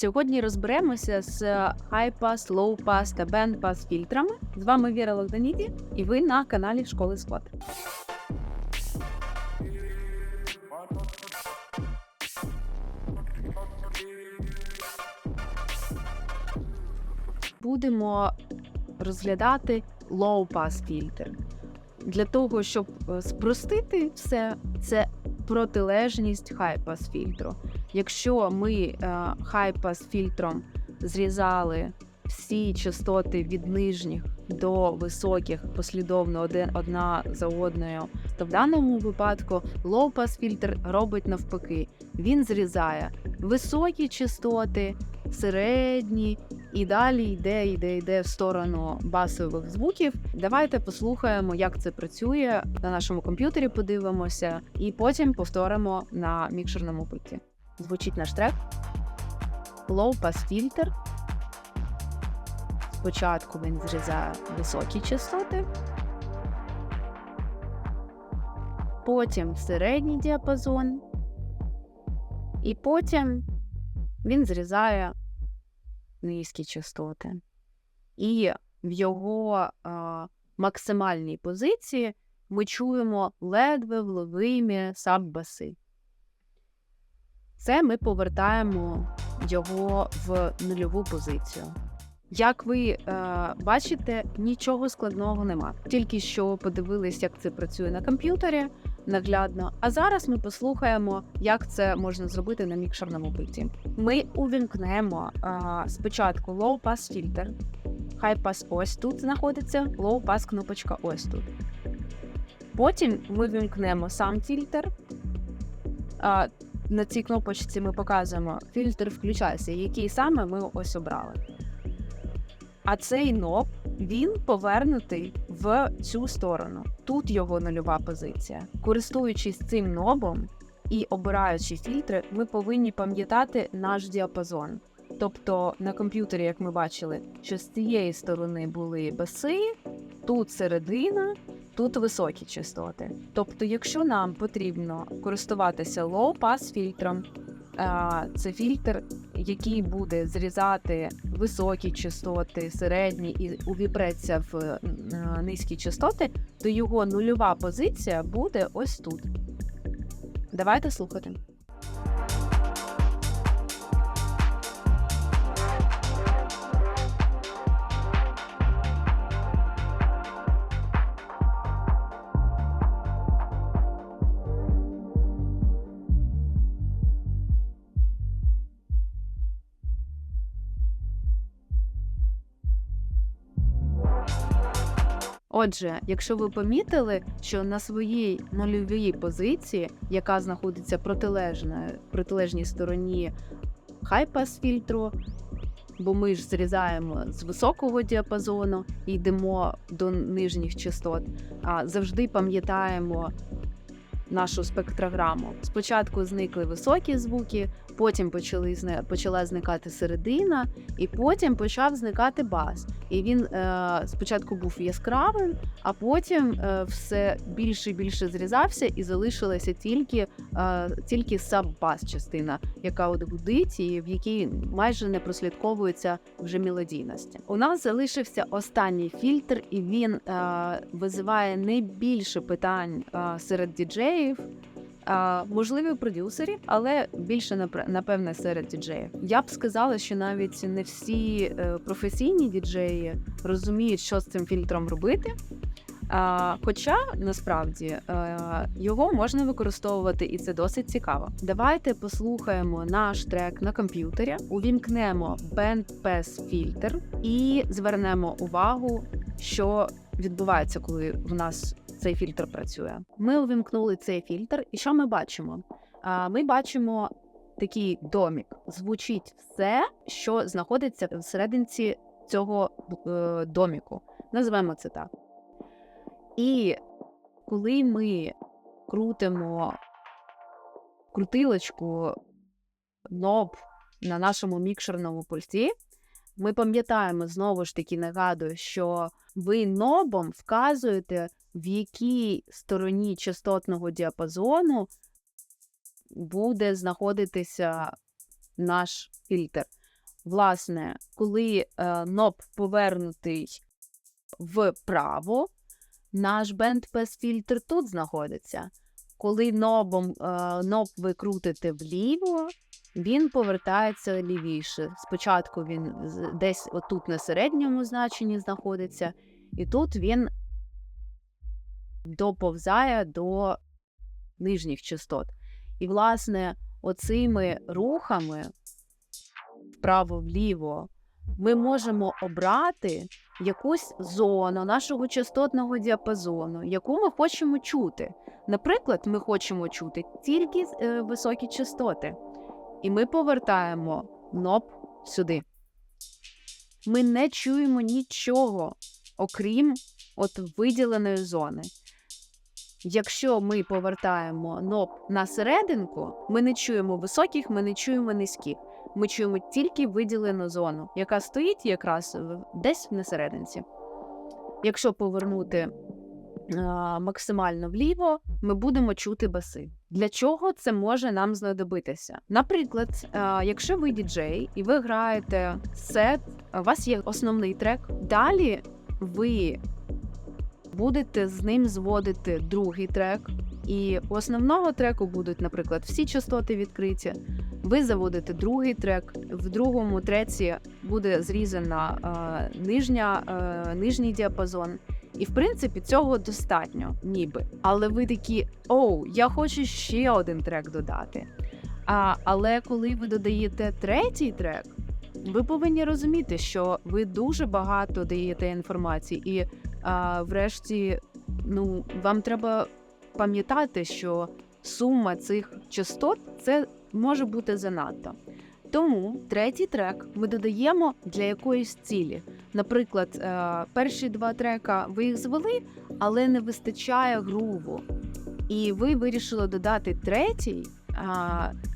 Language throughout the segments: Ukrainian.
Сьогодні розберемося з High Pass, Low Pass та Band Pass фільтрами. З вами Віра Логданіді, і ви на каналі Школи Склад. Будемо розглядати Low Pass фільтр. Для того, щоб е, спростити все, це протилежність High Pass фільтру. Якщо ми е, High Pass фільтром зрізали всі частоти від нижніх до високих послідовно один, одна за одною, то в даному випадку Pass фільтр робить навпаки. Він зрізає високі частоти, середні і далі йде, йде, йде в сторону басових звуків. Давайте послухаємо, як це працює на нашому комп'ютері. Подивимося, і потім повторимо на мікшерному пульті. Звучить наш трек. Low Pass фільтр. Спочатку він зрізає високі частоти, потім середній діапазон, і потім він зрізає низькі частоти. І в його а, максимальній позиції ми чуємо ледве вловимі саббаси. Це ми повертаємо його в нульову позицію. Як ви е, бачите, нічого складного нема. Тільки що подивились, як це працює на комп'ютері наглядно. А зараз ми послухаємо, як це можна зробити на мікшерному пульті. Ми увімкнемо е, спочатку low pass фільтр. High pass ось тут знаходиться, low pass кнопочка ось тут. Потім ми вімкнемо сам фільтр. Е, на цій кнопочці ми показуємо фільтр включайся, який саме ми ось обрали. А цей ноб він повернутий в цю сторону. Тут його нульова позиція. Користуючись цим нобом і обираючи фільтри, ми повинні пам'ятати наш діапазон. Тобто на комп'ютері, як ми бачили, що з цієї сторони були баси, тут середина, тут високі частоти. Тобто, якщо нам потрібно користуватися low-pass фільтром, це фільтр, який буде зрізати високі частоти, середні і увібреться в низькі частоти, то його нульова позиція буде ось тут. Давайте слухати. Отже, якщо ви помітили, що на своїй нульовій позиції, яка знаходиться протилежна, протилежній стороні хайпас фільтру, бо ми ж зрізаємо з високого діапазону і йдемо до нижніх частот, а завжди пам'ятаємо нашу спектрограму. Спочатку зникли високі звуки, потім почали почала зникати середина, і потім почав зникати бас. І він е, спочатку був яскравим, а потім е, все більше і більше зрізався, і залишилася тільки, е, тільки саб-бас частина, яка гудить, і в якій майже не прослідковується вже мелодійності. У нас залишився останній фільтр, і він е, визиває найбільше питань е, серед діджеїв. А, можливі продюсерів, але більше напевне серед діджеїв. Я б сказала, що навіть не всі е, професійні діджеї розуміють, що з цим фільтром робити. А, хоча насправді е, його можна використовувати, і це досить цікаво. Давайте послухаємо наш трек на комп'ютері, увімкнемо BandPass фільтр і звернемо увагу, що відбувається, коли в нас цей фільтр працює. Ми увімкнули цей фільтр, і що ми бачимо? Ми бачимо такий домік. Звучить все, що знаходиться всерединці цього е, доміку. Назвемо це так. І коли ми крутимо крутилочку ноб на нашому мікшерному пульті, ми пам'ятаємо знову ж таки нагадую, що ви нобом вказуєте, в якій стороні частотного діапазону буде знаходитися наш фільтр. власне, коли е, ноб повернутий вправо, наш бендпес фільтр тут знаходиться. Коли нобом, е, ноб ви крутите вліво, він повертається лівіше. Спочатку він десь отут на середньому значенні знаходиться, і тут він доповзає до нижніх частот. І, власне, оцими рухами вправо-вліво ми можемо обрати якусь зону нашого частотного діапазону, яку ми хочемо чути. Наприклад, ми хочемо чути тільки е, високі частоти, і ми повертаємо ноб сюди. Ми не чуємо нічого, окрім от виділеної зони. Якщо ми повертаємо ноб на серединку, ми не чуємо високих, ми не чуємо низьких. Ми чуємо тільки виділену зону, яка стоїть якраз десь на серединці. Якщо повернути максимально вліво, ми будемо чути баси. Для чого це може нам знадобитися? Наприклад, якщо ви діджей і ви граєте сет, у вас є основний трек. Далі ви будете з ним зводити другий трек, і у основного треку будуть, наприклад, всі частоти відкриті. Ви заводите другий трек, в другому треці буде зрізана е, нижня, е, нижній діапазон. І в принципі цього достатньо, ніби. Але ви такі: оу, я хочу ще один трек додати. А, але коли ви додаєте третій трек, ви повинні розуміти, що ви дуже багато даєте інформації, і а, врешті, ну, вам треба пам'ятати, що сума цих частот це може бути занадто. Тому третій трек ми додаємо для якоїсь цілі. Наприклад, е, перші два трека ви їх звели, але не вистачає груву. І ви вирішили додати третій,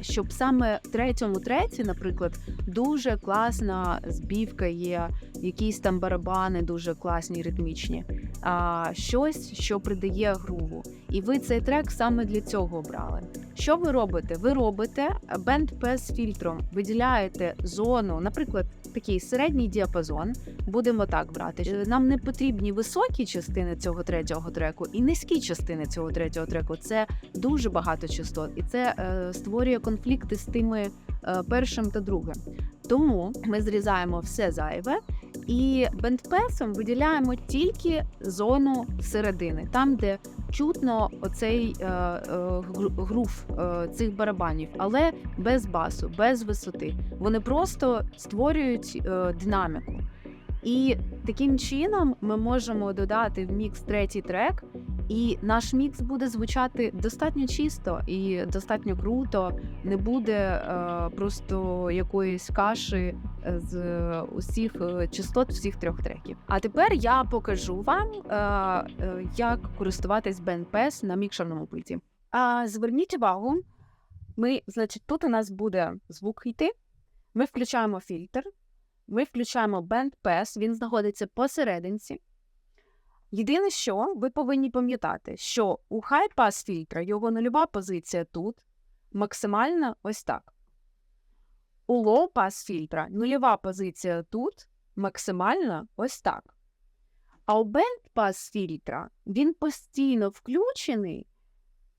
щоб саме третьому треті, наприклад, дуже класна збівка є, якісь там барабани дуже класні, ритмічні, а, щось, що придає груву. І ви цей трек саме для цього обрали. Що ви робите? Ви робите бенд з фільтром, виділяєте зону, наприклад, такий середній діапазон. Будемо так брати. Нам не потрібні високі частини цього третього треку і низькі частини цього третього треку. Це дуже багато частот, і це е, створює конфлікти з тими е, першим та другим. Тому ми зрізаємо все зайве і бендпесом виділяємо тільки зону середини, там, де чутно оцей е, е, грув е, цих барабанів, але без басу, без висоти. Вони просто створюють е, динаміку. І таким чином ми можемо додати в мікс третій трек, і наш мікс буде звучати достатньо чисто і достатньо круто. Не буде е, просто якоїсь каші е, з усіх е, частот всіх трьох треків. А тепер я покажу вам, е, е, як користуватись BandPass на мікшерному пульті. А зверніть увагу, ми, значить, тут у нас буде звук йти. Ми включаємо фільтр, ми включаємо BandPass, він знаходиться посерединці. Єдине, що ви повинні пам'ятати, що у хай-пас фільтра його нульова позиція тут, максимальна ось так. У лоу-пас фільтра нульова позиція тут, максимальна ось так. А у бенд-пас фільтра він постійно включений,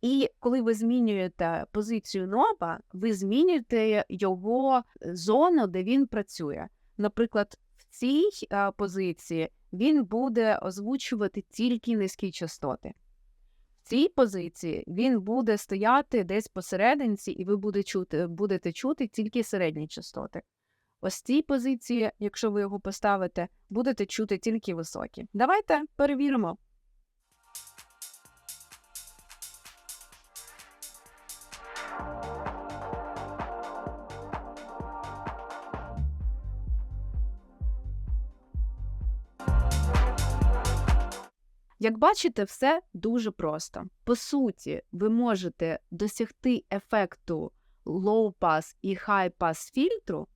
і коли ви змінюєте позицію ноба, ви змінюєте його зону, де він працює. Наприклад, в цій е, позиції він буде озвучувати тільки низькі частоти. В цій позиції він буде стояти десь посерединці, і ви буде чути, будете чути тільки середні частоти. Ось цій позиції, якщо ви його поставите, будете чути тільки високі. Давайте перевіримо. Як бачите, все дуже просто. По суті, ви можете досягти ефекту low pass і high pass фільтру,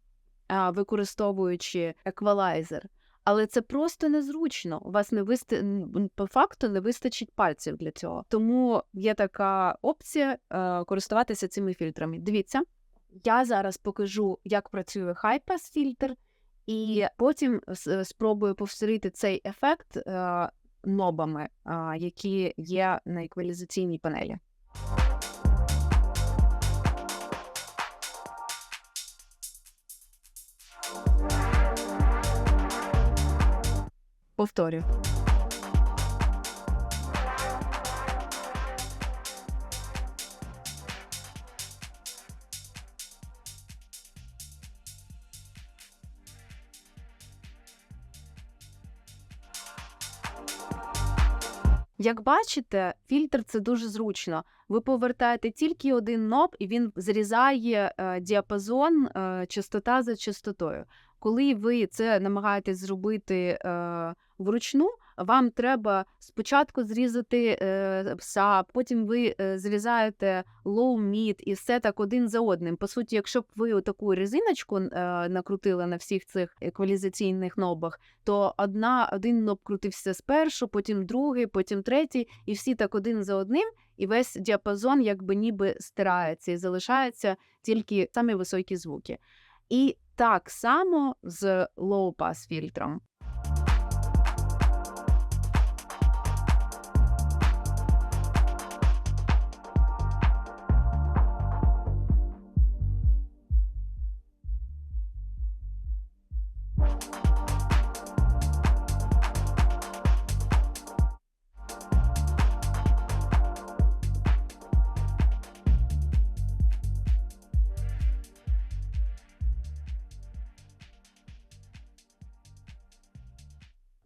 використовуючи еквалайзер, але це просто незручно. У вас не висти... по факту не вистачить пальців для цього. Тому є така опція користуватися цими фільтрами. Дивіться, Я зараз покажу, як працює хайпас фільтр, і потім спробую повторити цей ефект нобами, які є на еквалізаційній панелі. Повторю. Як бачите, фільтр це дуже зручно. Ви повертаєте тільки один ноб, і він зрізає е, діапазон е, частота за частотою. Коли ви це намагаєтесь зробити е, вручну, вам треба спочатку зрізати е, пса, потім ви е, зрізаєте mid і все так один за одним. По суті, якщо б ви таку резиночку е, накрутили на всіх цих еквалізаційних нобах, то одна один ноб крутився спершу, потім другий, потім третій, і всі так один за одним, і весь діапазон якби ніби стирається і залишаються тільки самі високі звуки. І так само з pass фільтром.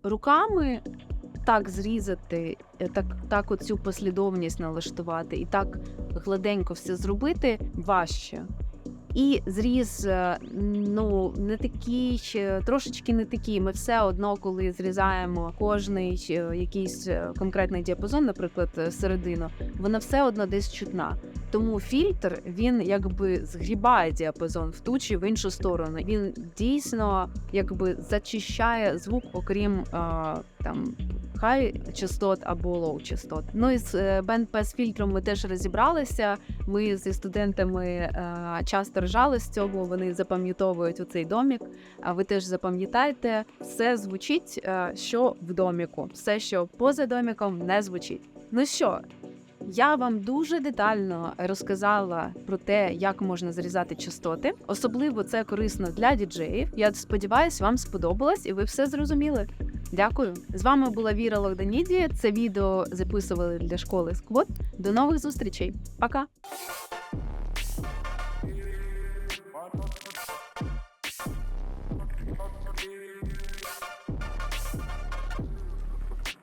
Руками так зрізати, е, так, так оцю послідовність налаштувати і так гладенько все зробити важче. І зріз е, ну не такий, трошечки не такий. Ми все одно, коли зрізаємо кожний е, якийсь конкретний діапазон, наприклад, середину, вона все одно десь чутна. Тому фільтр він якби згрібає діапазон в ту чи в іншу сторону. Він дійсно якби зачищає звук, окрім е, там хай частот або лоу частот. Ну і з е, бендпес фільтром ми теж розібралися. Ми зі студентами е, часто ржали з цього. Вони запам'ятовують оцей домік. А ви теж запам'ятайте, все звучить, е, що в доміку, все, що поза доміком, не звучить. Ну що? Я вам дуже детально розказала про те, як можна зрізати частоти. Особливо це корисно для діджеїв. Я сподіваюся, вам сподобалось і ви все зрозуміли. Дякую. З вами була Віра Логданіді. Це відео записували для школи Сквот. До нових зустрічей. Пока!